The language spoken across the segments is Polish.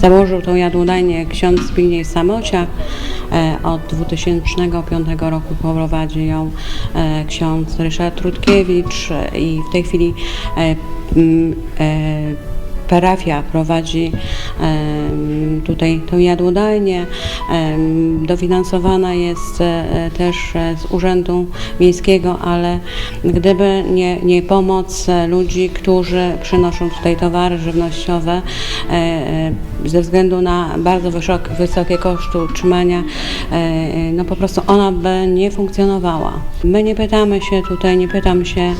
Założył tą jadłodajnię ksiądz Zbigniew Samociak. E, Od 2005 roku prowadzi ją e, ksiądz Ryszard Trutkiewicz e, i w tej chwili parafia prowadzi tutaj tą jadłodajnię. Dofinansowana jest e, też z Urzędu Miejskiego, ale gdyby nie, nie pomoc e, ludzi, którzy przynoszą tutaj towary żywnościowe, e, ze względu na bardzo wysok, wysokie koszty utrzymania, no po prostu ona by nie funkcjonowała. My nie pytamy się tutaj, nie pytam się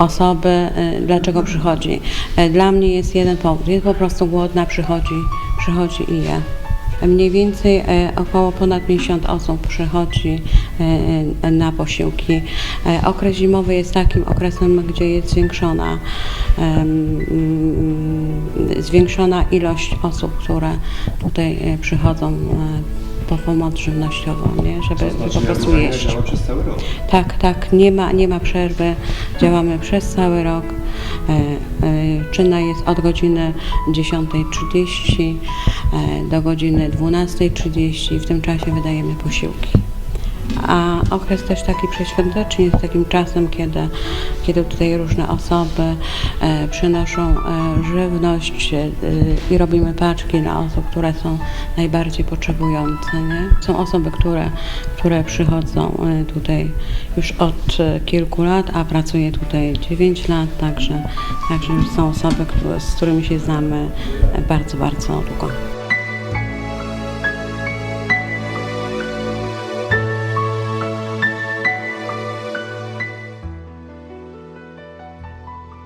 osoby, e, dlaczego przychodzi. E, Dla mnie jest jeden powód, jest po prostu głodna, przychodzi, przychodzi i je. Mniej więcej e, około ponad 50 osób przychodzi na posiłki. Okres zimowy jest takim okresem, gdzie jest zwiększona, mm, zwiększona ilość osób, które tutaj przychodzą po pomoc żywnościową, nie? żeby To znaczy, po prostu jeść. działa przez cały rok. Tak, tak, nie ma, nie ma przerwy. Działamy przez cały rok. E, e, Czynna jest od godziny 10.30 e, do godziny 12.30. W tym czasie wydajemy posiłki. A okres też taki przeświąteczny jest takim czasem, kiedy, kiedy tutaj różne osoby e, przynoszą e, żywność e, i robimy paczki dla osób, które są najbardziej potrzebujące. Nie? Są osoby, które, które przychodzą tutaj już od kilku lat, a pracuję tutaj 9 lat, także, także są osoby, które, z którymi się znamy bardzo, bardzo długo.